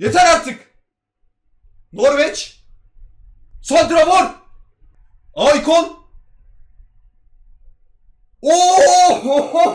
Yeter artık. Norveç. Santrafor. Aykon. Oo!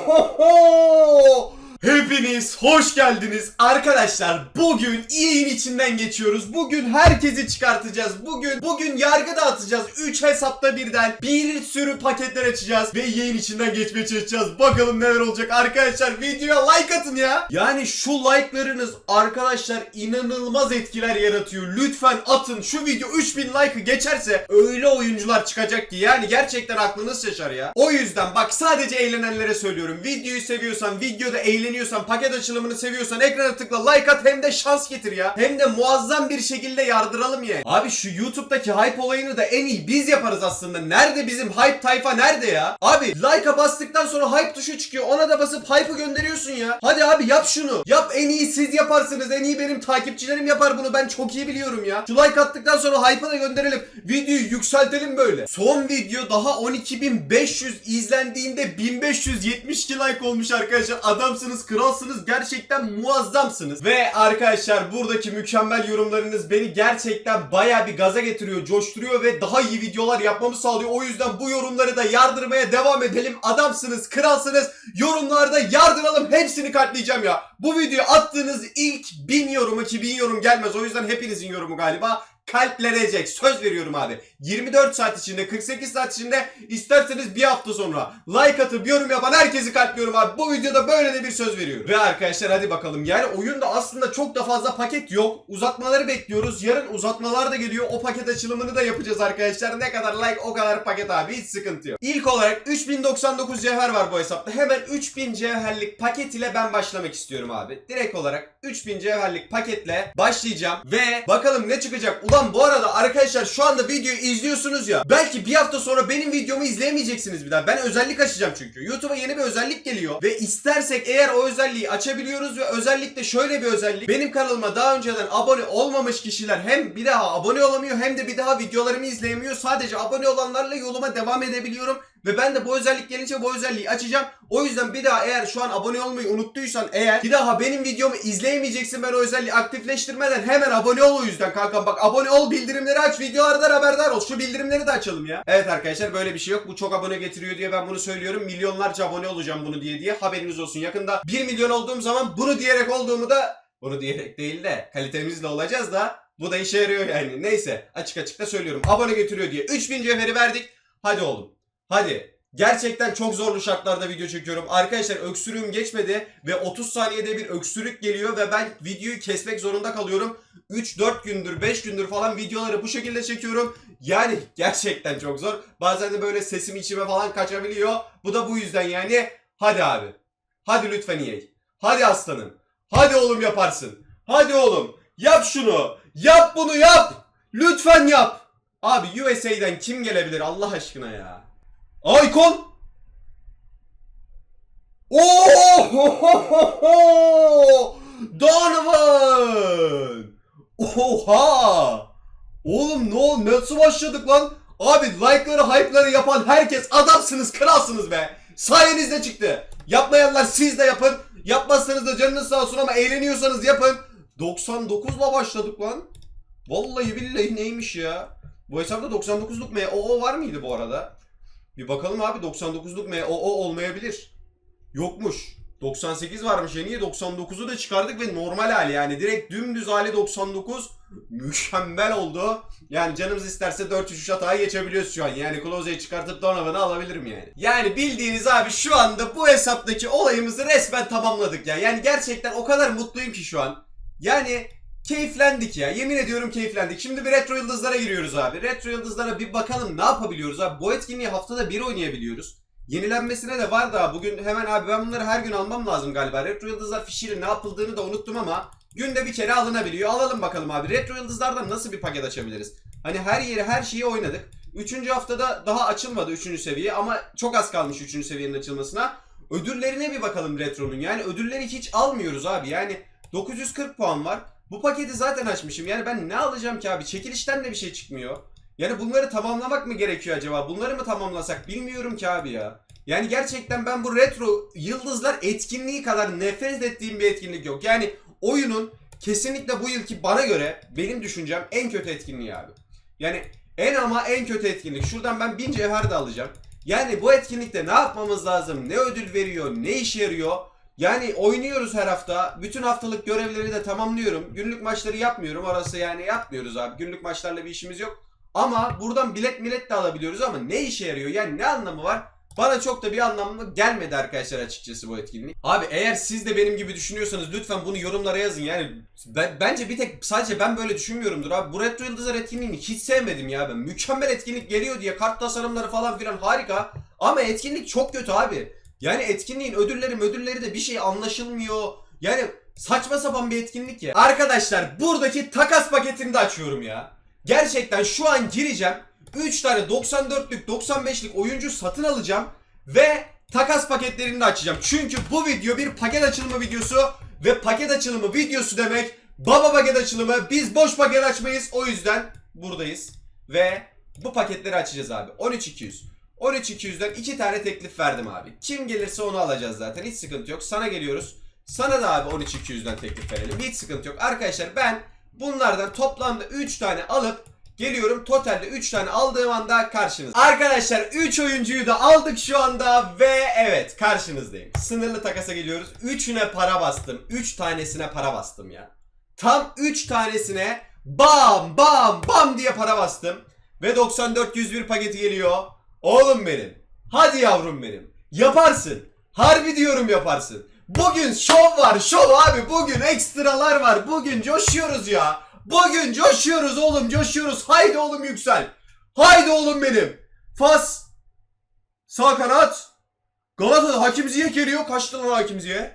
Hepiniz hoş geldiniz arkadaşlar. Bugün yayın içinden geçiyoruz. Bugün herkesi çıkartacağız. Bugün bugün yargı dağıtacağız. 3 hesapta birden bir sürü paketler açacağız ve yayın içinden geçmeye çalışacağız. Bakalım neler olacak arkadaşlar. Videoya like atın ya. Yani şu like'larınız arkadaşlar inanılmaz etkiler yaratıyor. Lütfen atın. Şu video 3000 like'ı geçerse öyle oyuncular çıkacak ki yani gerçekten aklınız şaşar ya. O yüzden bak sadece eğlenenlere söylüyorum. Videoyu seviyorsan, videoda eğleniyorsan, paket açılımını seviyorsan ekrana tıkla like at hem de şans getir ya. Hem de muazzam bir şekilde yardıralım yani. Abi şu YouTube'daki hype olayını da en iyi biz yaparız aslında. Nerede bizim hype tayfa nerede ya? Abi like'a bastıktan sonra hype tuşu çıkıyor. Ona da basıp hype'ı gönderiyorsun ya. Hadi abi yap şunu. Yap en iyi siz yaparsınız. En iyi benim takipçilerim yapar bunu. Ben çok iyi biliyorum ya. Şu like attıktan sonra hype'ı da gönderelim. Videoyu yükseltelim böyle. Son video daha 12.500 izlendiğinde 1572 like olmuş arkadaşlar. Adamsınız, kralsınız. Gerçekten muazzamsınız. Ve arkadaşlar buradaki mükemmel yorumlarınız beni gerçekten baya bir gaza getiriyor, coşturuyor ve daha iyi videolar yapmamı sağlıyor. O yüzden bu yorumları da yardırmaya devam edelim. Adamsınız, kralsınız. Yorumlarda yardıralım. Hepsini kalpleyeceğim ya. Bu videoyu attığınız ilk 1000 yorumu ki 1000 yorum gelmez. O yüzden hepinizin yorumu galiba kalplenecek. Söz veriyorum abi. 24 saat içinde 48 saat içinde isterseniz bir hafta sonra like atıp yorum yapan herkesi kalpliyorum abi. Bu videoda böyle de bir söz veriyorum. Ve arkadaşlar hadi bakalım. Yani oyunda aslında çok da fazla paket yok. Uzatmaları bekliyoruz. Yarın uzatmalar da geliyor. O paket açılımını da yapacağız arkadaşlar. Ne kadar like o kadar paket abi. Hiç sıkıntı yok. İlk olarak 3099 cevher var bu hesapta. Hemen 3000 cevherlik paket ile ben başlamak istiyorum abi. Direkt olarak 3000 cevherlik paketle başlayacağım. Ve bakalım ne çıkacak. Ulan bu arada arkadaşlar şu anda videoyu izliyorsunuz ya. Belki bir hafta sonra benim videomu izleyemeyeceksiniz bir daha. Ben özellik açacağım çünkü. YouTube'a yeni bir özellik geliyor. Ve istersek eğer o özelliği açabiliyoruz ve özellikle şöyle bir özellik. Benim kanalıma daha önceden abone olmamış kişiler hem bir daha abone olamıyor hem de bir daha videolarımı izleyemiyor. Sadece abone olanlarla yoluma devam edebiliyorum. Ve ben de bu özellik gelince bu özelliği açacağım. O yüzden bir daha eğer şu an abone olmayı unuttuysan eğer bir daha benim videomu izleyemeyeceksin ben o özelliği aktifleştirmeden hemen abone ol o yüzden kankam. Bak abone ol bildirimleri aç videolardan haberdar ol. Şu bildirimleri de açalım ya. Evet arkadaşlar böyle bir şey yok. Bu çok abone getiriyor diye ben bunu söylüyorum. Milyonlarca abone olacağım bunu diye diye. Haberiniz olsun yakında. 1 milyon olduğum zaman bunu diyerek olduğumu da bunu diyerek değil de kalitemizle olacağız da bu da işe yarıyor yani. Neyse açık açık da söylüyorum. Abone getiriyor diye 3000 cevheri verdik. Hadi oğlum Hadi. Gerçekten çok zorlu şartlarda video çekiyorum. Arkadaşlar öksürüğüm geçmedi ve 30 saniyede bir öksürük geliyor ve ben videoyu kesmek zorunda kalıyorum. 3-4 gündür 5 gündür falan videoları bu şekilde çekiyorum. Yani gerçekten çok zor. Bazen de böyle sesim içime falan kaçabiliyor. Bu da bu yüzden yani. Hadi abi. Hadi lütfen EA. Hadi aslanım. Hadi oğlum yaparsın. Hadi oğlum. Yap şunu. Yap bunu yap. Lütfen yap. Abi USA'den kim gelebilir Allah aşkına ya? Aykon! Oo! Donovan! Oha! Oğlum ne ol nasıl başladık lan? Abi like'ları hype'ları yapan herkes adamsınız kralsınız be. Sayenizde çıktı. Yapmayanlar siz de yapın. Yapmazsanız da canınız sağ olsun ama eğleniyorsanız yapın. 99'la başladık lan. Vallahi billahi neymiş ya? Bu hesapta 99'luk MOO var mıydı bu arada? Bir bakalım abi 99'luk MOO olmayabilir. Yokmuş. 98 varmış en iyi 99'u da çıkardık ve normal hali yani direkt dümdüz hali 99 mükemmel oldu. Yani canımız isterse 4 3 hata geçebiliyoruz şu an. Yani Kloze'yi çıkartıp Donovan'ı alabilirim yani. Yani bildiğiniz abi şu anda bu hesaptaki olayımızı resmen tamamladık ya. Yani gerçekten o kadar mutluyum ki şu an. Yani keyiflendik ya. Yemin ediyorum keyiflendik. Şimdi bir retro yıldızlara giriyoruz abi. Retro yıldızlara bir bakalım ne yapabiliyoruz abi. Bu etkinliği haftada bir oynayabiliyoruz. Yenilenmesine de var da bugün hemen abi ben bunları her gün almam lazım galiba. Retro yıldızlar fişiyle ne yapıldığını da unuttum ama günde bir kere alınabiliyor. Alalım bakalım abi. Retro yıldızlardan nasıl bir paket açabiliriz? Hani her yeri her şeyi oynadık. Üçüncü haftada daha açılmadı üçüncü seviye ama çok az kalmış üçüncü seviyenin açılmasına. Ödüllerine bir bakalım Retro'nun. Yani ödülleri hiç almıyoruz abi. Yani 940 puan var. Bu paketi zaten açmışım. Yani ben ne alacağım ki abi? Çekilişten de bir şey çıkmıyor. Yani bunları tamamlamak mı gerekiyor acaba? Bunları mı tamamlasak bilmiyorum ki abi ya. Yani gerçekten ben bu retro yıldızlar etkinliği kadar nefret ettiğim bir etkinlik yok. Yani oyunun kesinlikle bu yılki bana göre benim düşüncem en kötü etkinliği abi. Yani en ama en kötü etkinlik. Şuradan ben 1000 cevher de alacağım. Yani bu etkinlikte ne yapmamız lazım? Ne ödül veriyor? Ne işe yarıyor? Yani oynuyoruz her hafta. Bütün haftalık görevleri de tamamlıyorum. Günlük maçları yapmıyorum. Orası yani yapmıyoruz abi. Günlük maçlarla bir işimiz yok. Ama buradan bilet millet de alabiliyoruz ama ne işe yarıyor? Yani ne anlamı var? Bana çok da bir anlamlı gelmedi arkadaşlar açıkçası bu etkinlik. Abi eğer siz de benim gibi düşünüyorsanız lütfen bunu yorumlara yazın. Yani ben, bence bir tek sadece ben böyle düşünmüyorumdur abi. Bu Retro Yıldızlar etkinliğini hiç sevmedim ya ben. Mükemmel etkinlik geliyor diye kart tasarımları falan filan harika. Ama etkinlik çok kötü abi. Yani etkinliğin ödülleri ödülleri de bir şey anlaşılmıyor. Yani saçma sapan bir etkinlik ya. Arkadaşlar buradaki takas paketini de açıyorum ya. Gerçekten şu an gireceğim. 3 tane 94'lük 95'lik oyuncu satın alacağım. Ve takas paketlerini de açacağım. Çünkü bu video bir paket açılımı videosu. Ve paket açılımı videosu demek baba paket açılımı. Biz boş paket açmayız. O yüzden buradayız. Ve bu paketleri açacağız abi. 13200. 13200'den 2 tane teklif verdim abi. Kim gelirse onu alacağız zaten. Hiç sıkıntı yok. Sana geliyoruz. Sana da abi 13200'den teklif verelim. Hiç sıkıntı yok. Arkadaşlar ben bunlardan toplamda 3 tane alıp geliyorum. Totalde 3 tane aldığım anda karşınızda. Arkadaşlar 3 oyuncuyu da aldık şu anda ve evet karşınızdayım. Sınırlı takasa geliyoruz. 3'üne para bastım. 3 tanesine para bastım ya. Tam 3 tanesine bam bam bam diye para bastım. Ve 94 101 paketi geliyor. Oğlum benim. Hadi yavrum benim. Yaparsın. Harbi diyorum yaparsın. Bugün şov var şov abi. Bugün ekstralar var. Bugün coşuyoruz ya. Bugün coşuyoruz oğlum coşuyoruz. Haydi oğlum yüksel. Haydi oğlum benim. Fas. Sağ kanat. Galata'da Hakim Ziyech geliyor. Kaçtı lan Hakim Ziyech?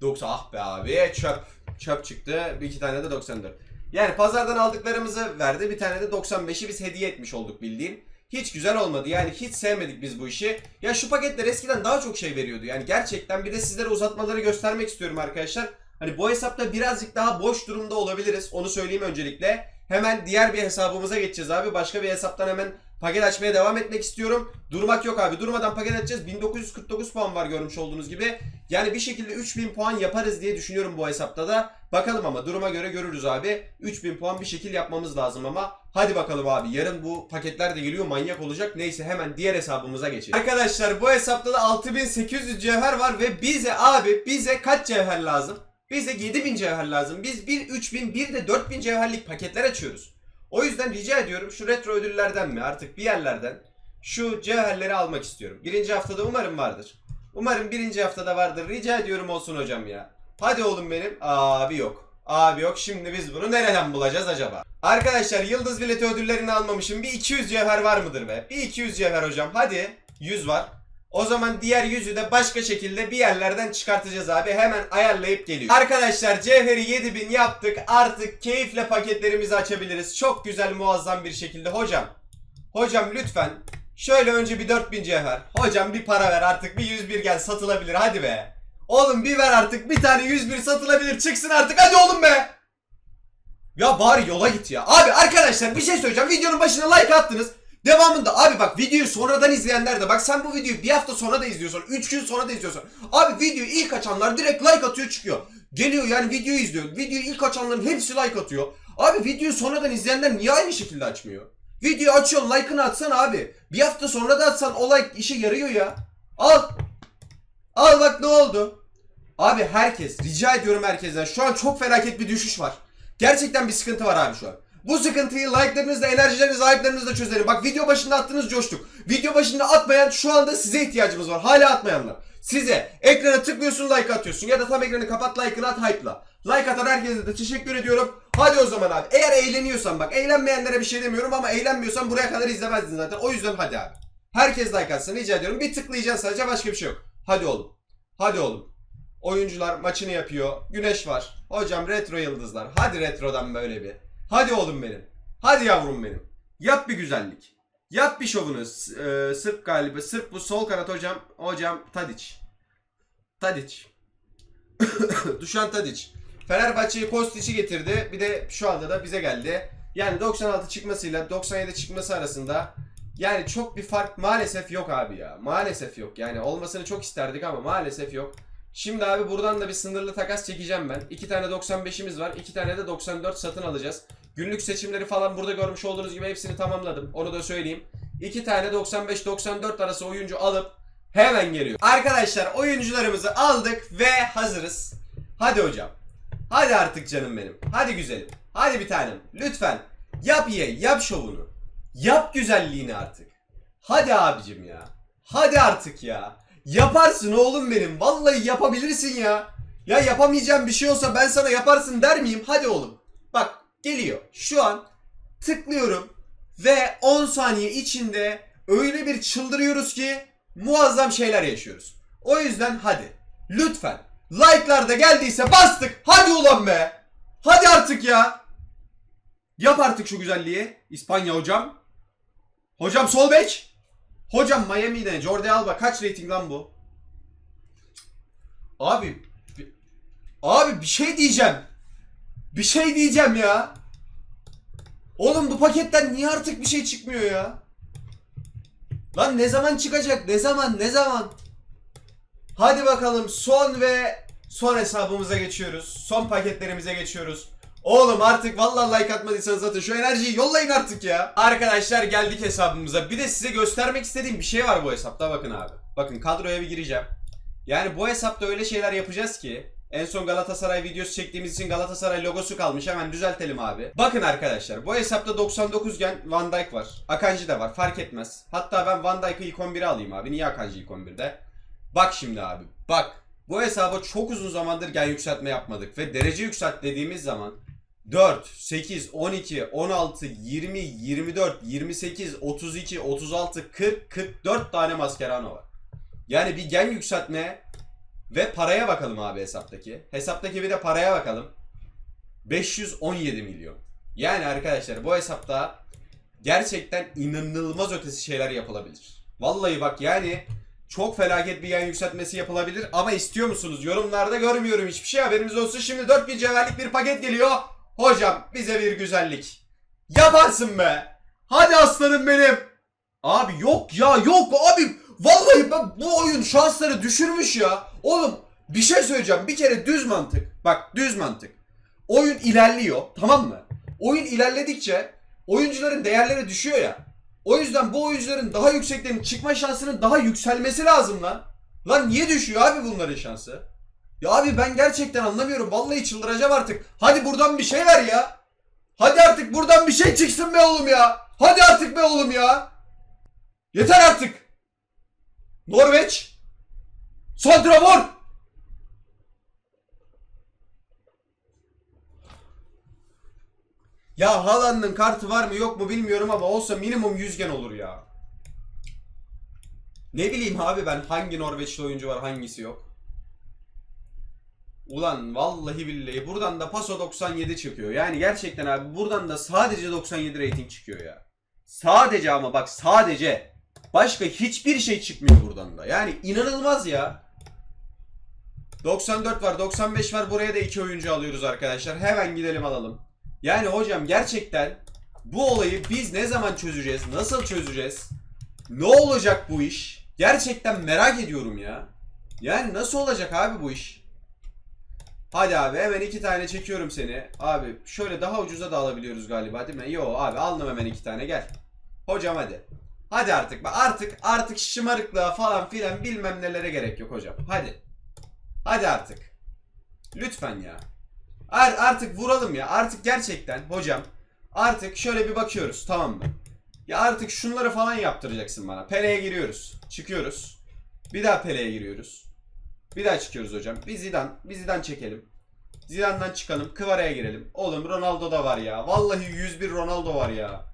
90 ah be abi çöp. Çöp çıktı. Bir iki tane de 94. Yani pazardan aldıklarımızı verdi. Bir tane de 95'i biz hediye etmiş olduk bildiğin. Hiç güzel olmadı. Yani hiç sevmedik biz bu işi. Ya şu paketler eskiden daha çok şey veriyordu. Yani gerçekten bir de sizlere uzatmaları göstermek istiyorum arkadaşlar. Hani bu hesapta birazcık daha boş durumda olabiliriz. Onu söyleyeyim öncelikle. Hemen diğer bir hesabımıza geçeceğiz abi. Başka bir hesaptan hemen paket açmaya devam etmek istiyorum. Durmak yok abi. Durmadan paket açacağız. 1949 puan var görmüş olduğunuz gibi. Yani bir şekilde 3000 puan yaparız diye düşünüyorum bu hesapta da. Bakalım ama duruma göre görürüz abi. 3000 puan bir şekil yapmamız lazım ama. Hadi bakalım abi. Yarın bu paketler de geliyor. Manyak olacak. Neyse hemen diğer hesabımıza geçelim. Arkadaşlar bu hesapta da 6800 cevher var ve bize abi bize kaç cevher lazım? Bize 7000 cevher lazım. Biz bir 3000 bir de 4000 cevherlik paketler açıyoruz. O yüzden rica ediyorum şu retro ödüllerden mi artık bir yerlerden şu cevherleri almak istiyorum. Birinci haftada umarım vardır. Umarım birinci haftada vardır. Rica ediyorum olsun hocam ya. Hadi oğlum benim. Abi yok. Abi yok. Şimdi biz bunu nereden bulacağız acaba? Arkadaşlar yıldız bileti ödüllerini almamışım. Bir 200 cevher var mıdır be? Bir 200 cevher hocam. Hadi. 100 var. O zaman diğer yüzü de başka şekilde bir yerlerden çıkartacağız abi. Hemen ayarlayıp geliyor. Arkadaşlar cevheri 7000 yaptık. Artık keyifle paketlerimizi açabiliriz. Çok güzel muazzam bir şekilde. Hocam. Hocam lütfen. Şöyle önce bir 4000 cevher. Hocam bir para ver artık. Bir 101 gel satılabilir. Hadi be. Oğlum bir ver artık. Bir tane 101 satılabilir. Çıksın artık. Hadi oğlum be. Ya bari yola git ya. Abi arkadaşlar bir şey söyleyeceğim. Videonun başına like attınız. Devamında abi bak videoyu sonradan izleyenler de bak sen bu videoyu bir hafta sonra da izliyorsun. 3 gün sonra da izliyorsun. Abi videoyu ilk açanlar direkt like atıyor çıkıyor. Geliyor yani videoyu izliyor. Videoyu ilk açanların hepsi like atıyor. Abi videoyu sonradan izleyenler niye aynı şekilde açmıyor? Video açıyorsun like'ını atsan abi. Bir hafta sonra da atsan o like işe yarıyor ya. Al. Al bak ne oldu? Abi herkes rica ediyorum herkesten şu an çok felaket bir düşüş var. Gerçekten bir sıkıntı var abi şu an. Bu sıkıntıyı like'larınızla, enerjilerinizi, hype'larınızla çözelim. Bak video başında attınız coştuk. Video başında atmayan şu anda size ihtiyacımız var. Hala atmayanlar. Size ekrana tıklıyorsun like atıyorsun ya da tam ekranı kapat like'ını at hype'la. Like atan herkese de teşekkür ediyorum. Hadi o zaman abi. Eğer eğleniyorsan bak eğlenmeyenlere bir şey demiyorum ama eğlenmiyorsan buraya kadar izlemezdin zaten. O yüzden hadi abi. Herkes like atsın rica ediyorum. Bir tıklayacaksın sadece başka bir şey yok. Hadi oğlum. Hadi oğlum. Oyuncular maçını yapıyor. Güneş var. Hocam retro yıldızlar. Hadi retrodan böyle bir. Hadi oğlum benim. Hadi yavrum benim. Yap bir güzellik. Yap bir şovunu. S- e, Sırp galiba. Sırp bu sol kanat hocam. Hocam Tadic. Tadic. Dušan Tadic. Fenerbahçe'yi Kostic'i getirdi. Bir de şu anda da bize geldi. Yani 96 çıkmasıyla 97 çıkması arasında yani çok bir fark maalesef yok abi ya. Maalesef yok. Yani olmasını çok isterdik ama maalesef yok. Şimdi abi buradan da bir sınırlı takas çekeceğim ben. İki tane 95'imiz var. iki tane de 94 satın alacağız. Günlük seçimleri falan burada görmüş olduğunuz gibi hepsini tamamladım. Onu da söyleyeyim. İki tane 95-94 arası oyuncu alıp hemen geliyor. Arkadaşlar oyuncularımızı aldık ve hazırız. Hadi hocam. Hadi artık canım benim. Hadi güzelim. Hadi bir tanem. Lütfen. Yap ye, yap şovunu. Yap güzelliğini artık. Hadi abicim ya. Hadi artık ya. Yaparsın oğlum benim. Vallahi yapabilirsin ya. Ya yapamayacağım bir şey olsa ben sana yaparsın der miyim? Hadi oğlum. Bak geliyor. Şu an tıklıyorum ve 10 saniye içinde öyle bir çıldırıyoruz ki muazzam şeyler yaşıyoruz. O yüzden hadi lütfen like'lar da geldiyse bastık. Hadi ulan be. Hadi artık ya. Yap artık şu güzelliği. İspanya hocam. Hocam sol bek. Hocam Miami'de Jordi Alba kaç rating lan bu? Abi bi- Abi bir şey diyeceğim. Bir şey diyeceğim ya. Oğlum bu paketten niye artık bir şey çıkmıyor ya? Lan ne zaman çıkacak? Ne zaman? Ne zaman? Hadi bakalım son ve son hesabımıza geçiyoruz. Son paketlerimize geçiyoruz. Oğlum artık vallahi like atmadıysanız zaten şu enerjiyi yollayın artık ya. Arkadaşlar geldik hesabımıza. Bir de size göstermek istediğim bir şey var bu hesapta bakın abi. Bakın kadroya bir gireceğim. Yani bu hesapta öyle şeyler yapacağız ki en son Galatasaray videosu çektiğimiz için Galatasaray logosu kalmış. Hemen düzeltelim abi. Bakın arkadaşlar bu hesapta 99 gen Van Dijk var. Akanji de var fark etmez. Hatta ben Van Dijk'ı ilk 11'e alayım abi. Niye Akanji ilk 11'de? Bak şimdi abi bak. Bu hesaba çok uzun zamandır gen yükseltme yapmadık. Ve derece yükselt dediğimiz zaman 4, 8, 12, 16, 20, 24, 28, 32, 36, 40, 44 tane Mascherano var. Yani bir gen yükseltme ve paraya bakalım abi hesaptaki. Hesaptaki bir de paraya bakalım. 517 milyon. Yani arkadaşlar bu hesapta gerçekten inanılmaz ötesi şeyler yapılabilir. Vallahi bak yani çok felaket bir yan yükseltmesi yapılabilir ama istiyor musunuz? Yorumlarda görmüyorum hiçbir şey haberiniz olsun. Şimdi 4000 cevherlik bir paket geliyor. Hocam bize bir güzellik. Yaparsın be. Hadi aslanım benim. Abi yok ya yok abi. Vallahi ben bu oyun şansları düşürmüş ya. Oğlum bir şey söyleyeceğim. Bir kere düz mantık. Bak düz mantık. Oyun ilerliyor tamam mı? Oyun ilerledikçe oyuncuların değerleri düşüyor ya. O yüzden bu oyuncuların daha yükseklerin çıkma şansının daha yükselmesi lazım lan. Lan niye düşüyor abi bunların şansı? Ya abi ben gerçekten anlamıyorum. Vallahi çıldıracağım artık. Hadi buradan bir şey ver ya. Hadi artık buradan bir şey çıksın be oğlum ya. Hadi artık be oğlum ya. Yeter artık. Norveç. Santrafor. Ya Haaland'ın kartı var mı yok mu bilmiyorum ama olsa minimum 100 gen olur ya. Ne bileyim abi ben hangi Norveçli oyuncu var hangisi yok. Ulan vallahi billahi buradan da Paso 97 çıkıyor. Yani gerçekten abi buradan da sadece 97 rating çıkıyor ya. Sadece ama bak sadece. Başka hiçbir şey çıkmıyor buradan da. Yani inanılmaz ya. 94 var 95 var buraya da iki oyuncu alıyoruz arkadaşlar. Hemen gidelim alalım. Yani hocam gerçekten bu olayı biz ne zaman çözeceğiz? Nasıl çözeceğiz? Ne olacak bu iş? Gerçekten merak ediyorum ya. Yani nasıl olacak abi bu iş? Hadi abi hemen iki tane çekiyorum seni. Abi şöyle daha ucuza da alabiliyoruz galiba değil mi? Yo abi aldım hemen iki tane gel. Hocam hadi. Hadi artık artık artık şımarıklığa falan filan bilmem nelere gerek yok hocam. Hadi. Hadi artık. Lütfen ya. Ar- artık vuralım ya. Artık gerçekten hocam. Artık şöyle bir bakıyoruz tamam mı? Ya artık şunları falan yaptıracaksın bana. Pele'ye giriyoruz. Çıkıyoruz. Bir daha Pele'ye giriyoruz. Bir daha çıkıyoruz hocam. Bir Zidane, bir Zidane çekelim. Zidane'dan çıkalım. Kıvara'ya girelim. Oğlum Ronaldo da var ya. Vallahi 101 Ronaldo var ya.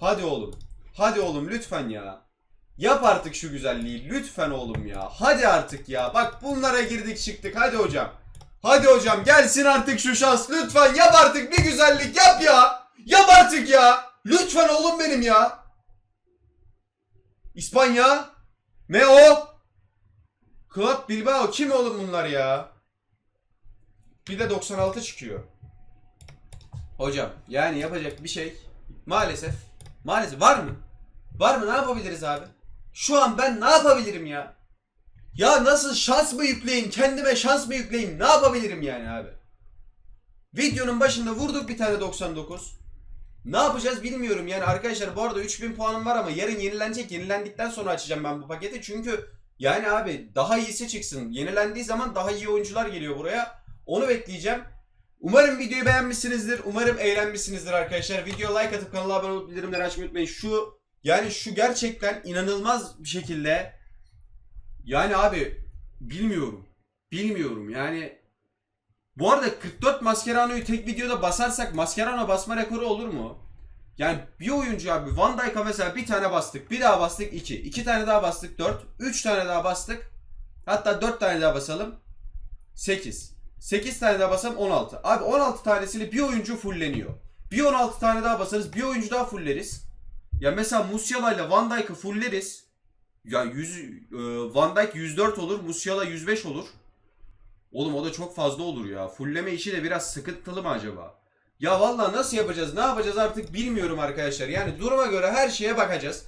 Hadi oğlum. Hadi oğlum lütfen ya. Yap artık şu güzelliği. Lütfen oğlum ya. Hadi artık ya. Bak bunlara girdik çıktık. Hadi hocam. Hadi hocam gelsin artık şu şans. Lütfen yap artık bir güzellik yap ya. Yap artık ya. Lütfen oğlum benim ya. İspanya. Ne o? Club Bilbao kim oğlum bunlar ya? Bir de 96 çıkıyor. Hocam yani yapacak bir şey maalesef maalesef var mı? Var mı ne yapabiliriz abi? Şu an ben ne yapabilirim ya? Ya nasıl şans mı yükleyeyim? Kendime şans mı yükleyeyim? Ne yapabilirim yani abi? Videonun başında vurduk bir tane 99. Ne yapacağız bilmiyorum yani arkadaşlar bu arada 3000 puanım var ama yarın yenilenecek. Yenilendikten sonra açacağım ben bu paketi. Çünkü yani abi daha iyisi çıksın. Yenilendiği zaman daha iyi oyuncular geliyor buraya. Onu bekleyeceğim. Umarım videoyu beğenmişsinizdir. Umarım eğlenmişsinizdir arkadaşlar. Video like atıp kanala abone olup bildirimleri açmayı unutmayın. Şu yani şu gerçekten inanılmaz bir şekilde yani abi bilmiyorum. Bilmiyorum yani bu arada 44 Mascherano'yu tek videoda basarsak Mascherano basma rekoru olur mu? Yani bir oyuncu abi Van Dijk'a mesela bir tane bastık. Bir daha bastık 2. 2 tane daha bastık 4. 3 tane daha bastık. Hatta 4 tane daha basalım. 8. 8 tane daha basalım 16. Abi 16 tanesiyle bir oyuncu fulleniyor. Bir 16 tane daha basarız. Bir oyuncu daha fulleriz. Ya mesela Musiala ile Van Dijk'ı fulleriz. Ya 100 e, Van Dijk 104 olur, Musiala 105 olur. Oğlum o da çok fazla olur ya. Fulleme işi de biraz sıkıntılı mı acaba? Ya vallahi nasıl yapacağız, ne yapacağız artık bilmiyorum arkadaşlar. Yani duruma göre her şeye bakacağız.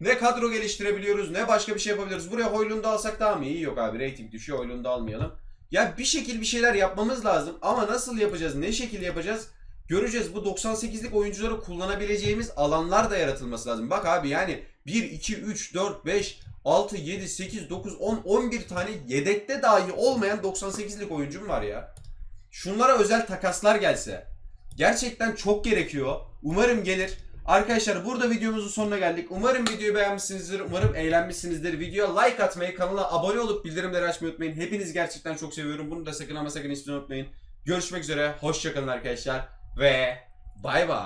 Ne kadro geliştirebiliyoruz, ne başka bir şey yapabiliriz. Buraya Hoylund'u alsak daha mı iyi? Yok abi rating düşüyor, Hoylund'u almayalım. Ya bir şekil bir şeyler yapmamız lazım. Ama nasıl yapacağız, ne şekil yapacağız? Göreceğiz. Bu 98'lik oyuncuları kullanabileceğimiz alanlar da yaratılması lazım. Bak abi yani 1, 2, 3, 4, 5, 6, 7, 8, 9, 10, 11 tane yedekte dahi olmayan 98'lik oyuncum var ya. Şunlara özel takaslar gelse. Gerçekten çok gerekiyor. Umarım gelir. Arkadaşlar burada videomuzun sonuna geldik. Umarım videoyu beğenmişsinizdir. Umarım eğlenmişsinizdir. Videoya like atmayı, kanala abone olup bildirimleri açmayı unutmayın. Hepiniz gerçekten çok seviyorum. Bunu da sakın ama sakın hiç unutmayın. Görüşmek üzere. Hoşçakalın arkadaşlar. Ve bay bay.